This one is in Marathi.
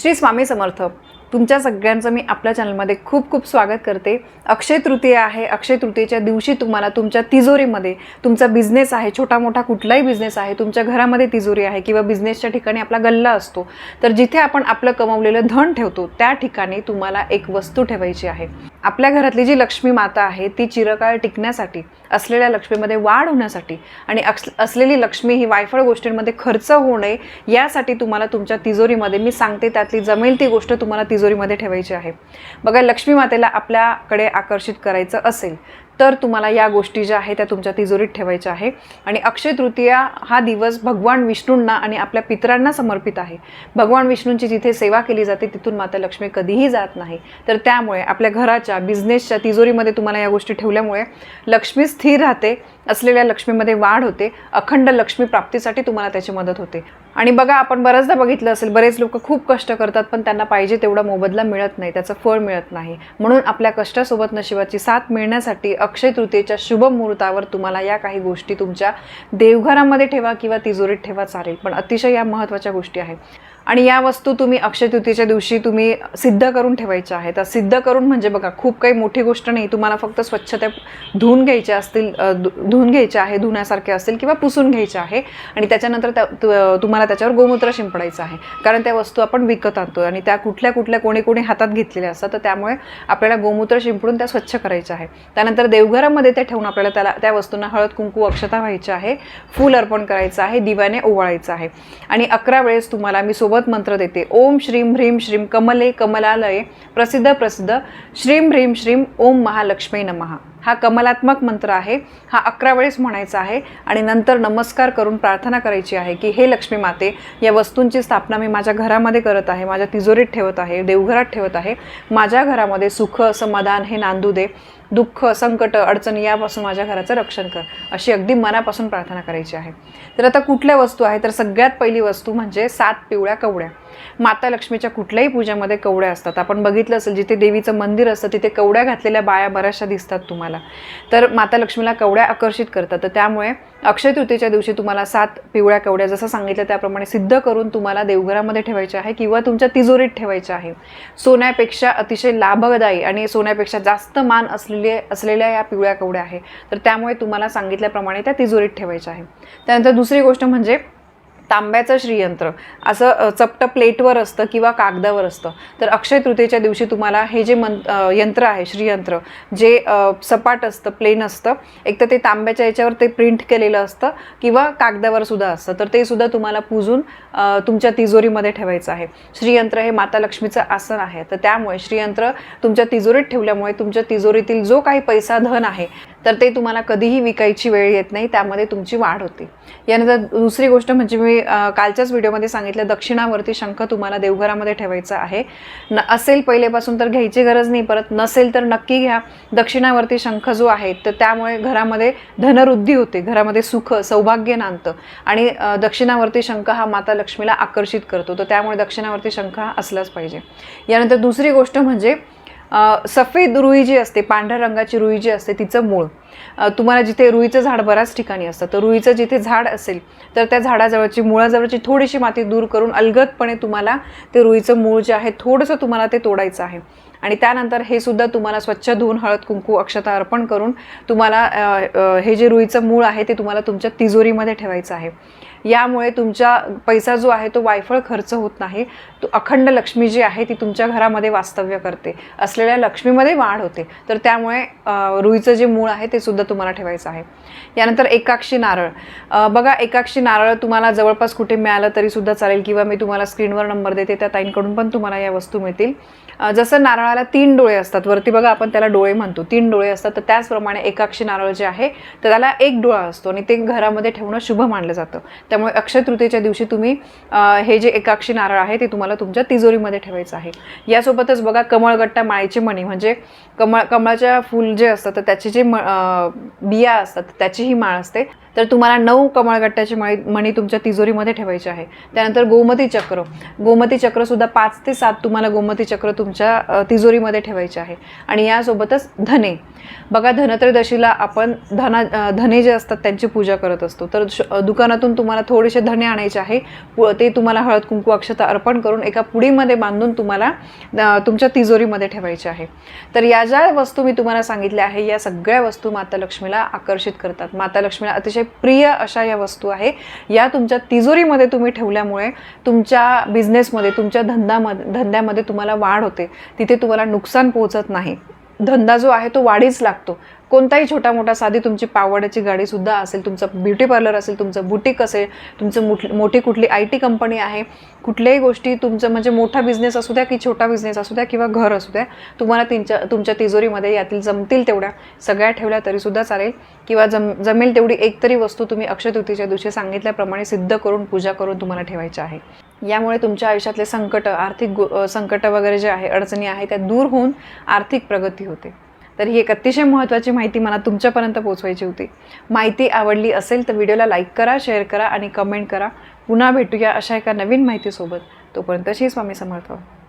श्री स्वामी समर्थ. तुमच्या सगळ्यांचं मी आपल्या चॅनलमध्ये खूप खूप स्वागत करते. अक्षय तृतीया आहे. अक्षय तृतीयेच्या दिवशी तुम्हाला तुमच्या तिजोरीमध्ये तुमचा बिझनेस आहे. छोटा मोठा कुठलाही बिझनेस आहे. तुमच्या घरामध्ये तिजोरी आहे किंवा बिझनेसच्या ठिकाणी आपला गल्ला असतो. तर जिथे आपण आपलं कमवलेलं धन ठेवतो त्या ठिकाणी तुम्हाला एक वस्तू ठेवायची आहे. आपल्या घरातली जी लक्ष्मी माता आहे ती चिरकाळ टिकण्यासाठी असलेल्या लक्ष्मीमध्ये वाढ होण्यासाठी आणि अक्ष असलेली लक्ष्मी ही वायफळ गोष्टींमध्ये खर्च होऊ नये यासाठी तुम्हाला तुमच्या तिजोरीमध्ये मी सांगते त्यातली जमेल ती गोष्ट तुम्हाला तिजोरीमध्ये ठेवायची आहे. बघा लक्ष्मी मातेला आपल्याकडे आकर्षित करायचं असेल तर तुम्हाला या गोष्टी ज्या आहेत त्या तुमच्या तिजोरीत ठेवायच्या आहे. आणि अक्षय तृतीया हा दिवस भगवान विष्णूंना आणि आपल्या पितरांना समर्पित आहे. भगवान विष्णूंची जिथे सेवा केली जाते तिथून माता लक्ष्मी कधीही जात नाही. तर त्यामुळे आपल्या घराच्या बिझनेसच्या तिजोरीमध्ये तुम्हाला या गोष्टी ठेवल्यामुळे लक्ष्मी स्थिर राहते असलेल्या लक्ष्मीमध्ये वाढ होते अखंड लक्ष्मी प्राप्तीसाठी तुम्हाला त्याची मदत होते. आणि बघा आपण बऱ्याचदा बघितलं असेल बरेच लोक खूप कष्ट करतात पण त्यांना पाहिजे तेवढा मोबदला मिळत नाही त्याचं फळ मिळत नाही. म्हणून आपल्या कष्टासोबत नशिबाची साथ मिळण्यासाठी अक्षय तृतीयेच्या शुभ मुहूर्तावर तुम्हाला या काही गोष्टी तुमच्या देवघरामध्ये ठेवा किंवा तिजोरीत ठेवा चालेल. पण अतिशय या महत्त्वाच्या गोष्टी आहेत. आणि या वस्तू तुम्ही अक्षयतृतीच्या दिवशी तुम्ही सिद्ध करून ठेवायच्या आहेत. तर सिद्ध करून म्हणजे बघा खूप काही मोठी गोष्ट नाही. तुम्हाला फक्त स्वच्छ त्या धुवून घ्यायच्या असतील धु- धुवून घ्यायच्या आहे धुण्यासारखे असतील किंवा पुसून घ्यायच्या आहे. आणि त्याच्यानंतर त्या तुम्हाला त्याच्यावर गोमूत्र शिंपडायचं आहे. कारण त्या वस्तू आपण विकत आणतो आणि त्या कुठल्या कुठल्या कोणी कोणी हातात घेतलेल्या असतात. तर त्यामुळे आपल्याला गोमूत्र शिंपडून त्या स्वच्छ करायच्या आहे त्यानंतर देवघरामध्ये त्या ठेवून आपल्याला त्याला त्या वस्तूंना हळद कुंकू अक्षता व्हायची आहे. फूल अर्पण करायचं आहे दिव्याने ओवाळायचं आहे. आणि अकरा वेळेस तुम्हाला मी सोबत मंत्र देते. ओम श्रीम ह्रीम श्रीम कमले कमलालये प्रसिद्ध प्रसिद्ध. श्रीम ह्रीम श्रीम ओम महालक्ष्मी नमहा हा कमलात्मक मंत्र आहे हा अकरा वेळेस म्हणायचा आहे आणि नंतर नमस्कार करून प्रार्थना करायची आहे की हे लक्ष्मी माते या वस्तूंची स्थापना मी माझ्या घरामध्ये करत आहे माझ्या तिजोरीत ठेवत आहे देवघरात ठेवत आहे. माझ्या घरामध्ये सुख समाधान हे नांदू दे. दुःख संकट अडचणी यापासून माझ्या घराचं रक्षण कर. अशी अगदी मनापासून प्रार्थना करायची आहे. तर आता कुठल्या वस्तू आहे तर सगळ्यात पहिली वस्तू म्हणजे सात पिवळ्या कवड्या. माता लक्ष्मीच्या कुठल्याही पूजेमध्ये कवड्या असतात. आपण बघितलं असेल जिथे देवीचं मंदिर असतं तिथे कवड्या घातलेल्या बाया बऱ्याचशा दिसतात तुम्हाला. तर माता लक्ष्मीला कवड्या आकर्षित करतात. तर त्यामुळे अक्षय तृतीच्या दिवशी तुम्हाला सात पिवळ्या कवड्या जसं सांगितलं त्याप्रमाणे सिद्ध करून तुम्हाला देवघरामध्ये ठेवायच्या आहे किंवा तुमच्या तिजोरीत ठेवायच्या आहे. सोन्यापेक्षा अतिशय लाभदायी आणि सोन्यापेक्षा जास्त मान असलेले असलेल्या या पिवळ्या कवड्या आहे. तर त्यामुळे तुम्हाला सांगितल्याप्रमाणे त्या तिजोरीत ठेवायच्या आहे. त्यानंतर दुसरी गोष्ट म्हणजे तांब्याचं श्रीयंत्र असं चपट चपटं प्लेटवर असतं किंवा कागदावर असतं. तर अक्षय तृतीयेच्या दिवशी तुम्हाला हे जे मन यंत्र आहे श्रीयंत्र जे सपाट असतं प्लेन असतं एक तर ते तांब्याच्या याच्यावर ते प्रिंट केलेलं असतं किंवा कागदावर सुद्धा असतं. तर ते सुद्धा तुम्हाला पूजून तुमच्या तिजोरीमध्ये ठेवायचं आहे. श्रीयंत्र हे माता लक्ष्मीचं आसन आहे. तर त्यामुळे श्रीयंत्र तुमच्या तिजोरीत ठेवल्यामुळे तुमच्या तिजोरीतील जो काही पैसा धन आहे तर ते तुम्हाला कधीही विकायची वेळ येत नाही त्यामध्ये तुमची वाढ होते. यानंतर दुसरी गोष्ट म्हणजे मी कालच्याच व्हिडिओमध्ये सांगितलं दक्षिणावरती शंख तुम्हाला देवघरामध्ये ठेवायचा आहे. न असेल पहिलेपासून तर घ्यायची गरज नाही परत नसेल तर नक्की घ्या. दक्षिणावरती शंख जो आहे तर त्यामुळे घरामध्ये धनवृद्धी होते घरामध्ये सुख सौभाग्य नांदतं. आणि दक्षिणावरती शंख हा माता लक्ष्मीला आकर्षित करतो तर त्यामुळे दक्षिणावरती शंख हा असलाच पाहिजे. यानंतर दुसरी गोष्ट म्हणजे सफेद रुई जी असते पांढऱ्या रंगाची रुई जी असते तिचं मूळ. तुम्हाला जिथे रुईचं झाड बऱ्याच ठिकाणी असतं तर रुईचं जिथे झाड असेल तर त्या झाडाजवळची मुळाजवळची थोडीशी माती दूर करून अलगदपणे तुम्हाला ते रुईचं मूळ जे आहे थोडंसं तुम्हाला ते तोडायचं आहे. आणि त्यानंतर हे सुद्धा तुम्हाला स्वच्छ धुवून हळद कुंकू अक्षता अर्पण करून तुम्हाला हे जे रुईचं मूळ आहे ते तुम्हाला तुमच्या तिजोरीमध्ये ठेवायचं आहे. यामुळे तुमचा पैसा जो आहे तो वायफळ खर्च होत नाही. तो अखंड लक्ष्मी जी आहे ती तुमच्या घरामध्ये वास्तव्य करते. असलेल्या लक्ष्मीमध्ये वाढ होते. तर त्यामुळे रुईचं जे मूळ आहे ते सुद्धा तुम्हाला ठेवायचं आहे. यानंतर एकाक्षी नारळ. बघा एकाक्षी नारळ तुम्हाला जवळपास कुठे मिळालं तरी सुद्धा चालेल किंवा मी तुम्हाला स्क्रीनवर नंबर देते त्या ताईंकडून पण तुम्हाला या वस्तू मिळतील. जसं नारळाला तीन डोळे असतात. वरती बघा आपण त्याला डोळे म्हणतो. तीन डोळे असतात. तर त्याचप्रमाणे एकाक्षी नारळ जे आहे तर त्याला एक डोळा असतो आणि ते घरामध्ये ठेवणं शुभ मानलं जातं. त्यामुळे अक्षय तृतीयेच्या दिवशी तुम्ही हे जे एकाक्षी नारळ आहे ते तुम्हाला तुमच्या तिजोरीमध्ये ठेवायचं आहे. यासोबतच बघा कमळगट्टा माळीचे मणी. म्हणजे कमळ कमळाच्या फूल जे असतात तर त्याची जे म बिया असतात त्याची ही माळ असते. तर तुम्हाला नऊ कमळगट्ट्याची मळी मणी तुमच्या तिजोरीमध्ये ठेवायची आहे. त्यानंतर गोमती चक्र. गोमती चक्रसुद्धा पाच ते सात तुम्हाला गोमती चक्र तुमच्या तिजोरीमध्ये ठेवायचे आहे. आणि यासोबतच धने. बघा धनत्रयोदशीला आपण धना धने जे असतात त्यांची पूजा करत असतो. तर श- दुकानातून तुम्हाला थोडेसे धने आणायचे आहे. पु- ते तुम्हाला हळद कुंकू अक्षता अर्पण करून एका पुडीमध्ये बांधून तुम्हाला तुमच्या तिजोरीमध्ये ठेवायचे आहे. तर या ज्या वस्तू मी तुम्हाला सांगितल्या आहे या सगळ्या वस्तू माता लक्ष्मीला आकर्षित करतात. माता लक्ष्मीला अतिशय प्रिय अशा या वस्तू आहे. या तुमच्या तिजोरीमध्ये तुम्ही ठेवल्यामुळे तुमच्या बिझनेसमध्ये तुमच्या धंदामध्ये धंद्यामध्ये तुम्हाला वाढ होते. तिथे तुम्हाला नुकसान पोहोचत नाही. धंदा जो आहे तो वाढीच लागतो. कोणताही छोटा मोठा साधी तुमची पावड्याची गाडीसुद्धा असेल तुमचं ब्युटी पार्लर असेल तुमचं बुटीक असेल तुमचं मुठ मोठी कुठली आय टी कंपनी आहे कुठल्याही गोष्टी तुमचं म्हणजे मोठा बिझनेस असू द्या की छोटा बिझनेस असू द्या किंवा घर असू द्या तुम्हाला तुमच्या तुमच्या तिजोरीमध्ये यातील जमतील तेवढ्या सगळ्या ठेवल्या तरीसुद्धा चालेल. किंवा जम जमेल तेवढी एक तरी वस्तू तुम्ही अक्षय तृतीच्या दिवशी सांगितल्याप्रमाणे सिद्ध करून पूजा करून तुम्हाला ठेवायची आहे. यामुळे तुमच्या आयुष्यातले संकट आर्थिक संकट वगैरे जे आहे अडचणी आहे त्या दूर होऊन आर्थिक प्रगती होते. तर ही एक अतिशय महत्त्वाची माहिती मला तुमच्यापर्यंत पोहोचवायची होती. माहिती आवडली असेल तर व्हिडिओला लाईक करा शेअर करा आणि कमेंट करा. पुन्हा भेटूया अशा एका नवीन माहितीसोबत. तोपर्यंत श्री स्वामी समर्थ.